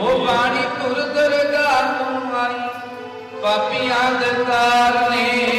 ਉਹ ਬਾਣੀ ਤੁਰ ਦਰਗਾਹ ਨੂੰ ਆਈ ਪਾਪੀਆਂ ਦੇ ਤਾਰ ਨੇ